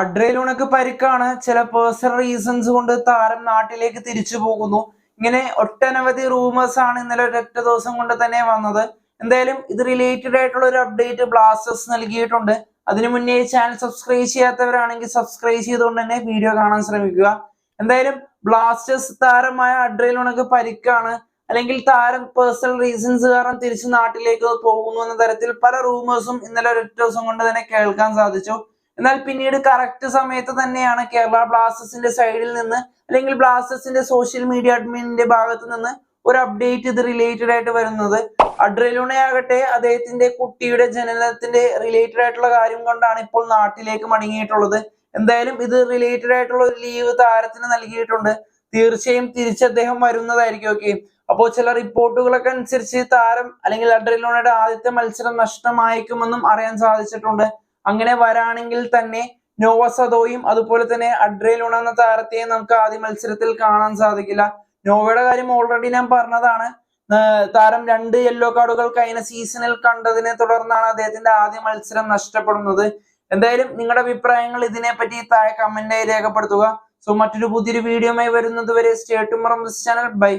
അഡ്രയിലൂണക്ക് പരിക്കാണ്. ചില personal reasons കൊണ്ട് താരം നാട്ടിലേക്ക് തിരിച്ചു പോകുന്നു. ഇങ്ങനെ ഒട്ടനവധി റൂമേഴ്സ് ആണ് ഇന്നലെ ഒരൊറ്റ ദിവസം കൊണ്ട് തന്നെ വന്നത്. എന്തായാലും ഇത് റിലേറ്റഡ് ആയിട്ടുള്ള ഒരു അപ്ഡേറ്റ് ബ്ലാസ്റ്റേഴ്സ് നൽകിയിട്ടുണ്ട്. അതിനു മുന്നേ ചാനൽ സബ്സ്ക്രൈബ് ചെയ്യാത്തവരാണെങ്കിൽ സബ്സ്ക്രൈബ് ചെയ്തുകൊണ്ട് തന്നെ വീഡിയോ കാണാൻ ശ്രമിക്കുക. എന്തായാലും ബ്ലാസ്റ്റേഴ്സ് താരമായ അഡ്രയിലൂണക്ക് പരിക്കാണ്. അല്ലെങ്കിൽ താരം പേഴ്സണൽ റീസൺസ് കാരണം തിരിച്ച് നാട്ടിലേക്ക് പോകുന്നു എന്ന തരത്തിൽ പല റൂമേഴ്സും ഇന്നലെ ഒരൊറ്റ ദിവസം കൊണ്ട് തന്നെ കേൾക്കാൻ സാധിച്ചു. എന്നാൽ പിന്നീട് കറക്റ്റ് സമയത്ത് തന്നെയാണ് കേരള ബ്ലാസ്റ്റേഴ്സിന്റെ സൈഡിൽ നിന്ന് അല്ലെങ്കിൽ ബ്ലാസ്റ്റേഴ്സിന്റെ സോഷ്യൽ മീഡിയ അഡ്മിനിന്റെ ഭാഗത്ത് നിന്ന് ഒരു അപ്ഡേറ്റ് ഇത് റിലേറ്റഡ് ആയിട്ട് വരുന്നത്. അഡ്രലൂണയാകട്ടെ അദ്ദേഹത്തിന്റെ കുട്ടിയുടെ ജനനത്തിന്റെ റിലേറ്റഡ് ആയിട്ടുള്ള കാര്യം കൊണ്ടാണ് ഇപ്പോൾ നാട്ടിലേക്ക് മടങ്ങിയിട്ടുള്ളത്. എന്തായാലും ഇത് റിലേറ്റഡ് ആയിട്ടുള്ള ഒരു ലീവ് താരത്തിന് നൽകിയിട്ടുണ്ട്. തീർച്ചയായും തിരിച്ച് അദ്ദേഹം വരുന്നതായിരിക്കും ഓക്കെ അപ്പോൾ ചില റിപ്പോർട്ടുകളൊക്കെ അനുസരിച്ച് താരം അല്ലെങ്കിൽ അഡ്രലൂണയുടെ ആദ്യത്തെ മത്സരം നഷ്ടമായേക്കുമെന്നും അറിയാൻ സാധിച്ചിട്ടുണ്ട്. അങ്ങനെ വരാണെങ്കിൽ തന്നെ നോവസദോയും അതുപോലെ തന്നെ അഡ്രയിലുണ എന്ന താരത്തെയും നമുക്ക് ആദ്യ മത്സരത്തിൽ കാണാൻ സാധിക്കില്ല. നോവയുടെ കാര്യം ഓൾറെഡി ഞാൻ പറഞ്ഞതാണ്. താരം രണ്ട് യെല്ലോ കാർഡുകൾ കഴിഞ്ഞ സീസണിൽ കണ്ടതിനെ തുടർന്നാണ് അദ്ദേഹത്തിന്റെ ആദ്യ മത്സരം നഷ്ടപ്പെടുന്നത്. എന്തായാലും നിങ്ങളുടെ അഭിപ്രായങ്ങൾ ഇതിനെ പറ്റി താഴെ കമന്റായി രേഖപ്പെടുത്തുക. സോ മറ്റൊരു പുതിയൊരു വീഡിയോയുമായി വരുന്നത് വരെ സ്റ്റേറ്റും ചാനൽ ബൈ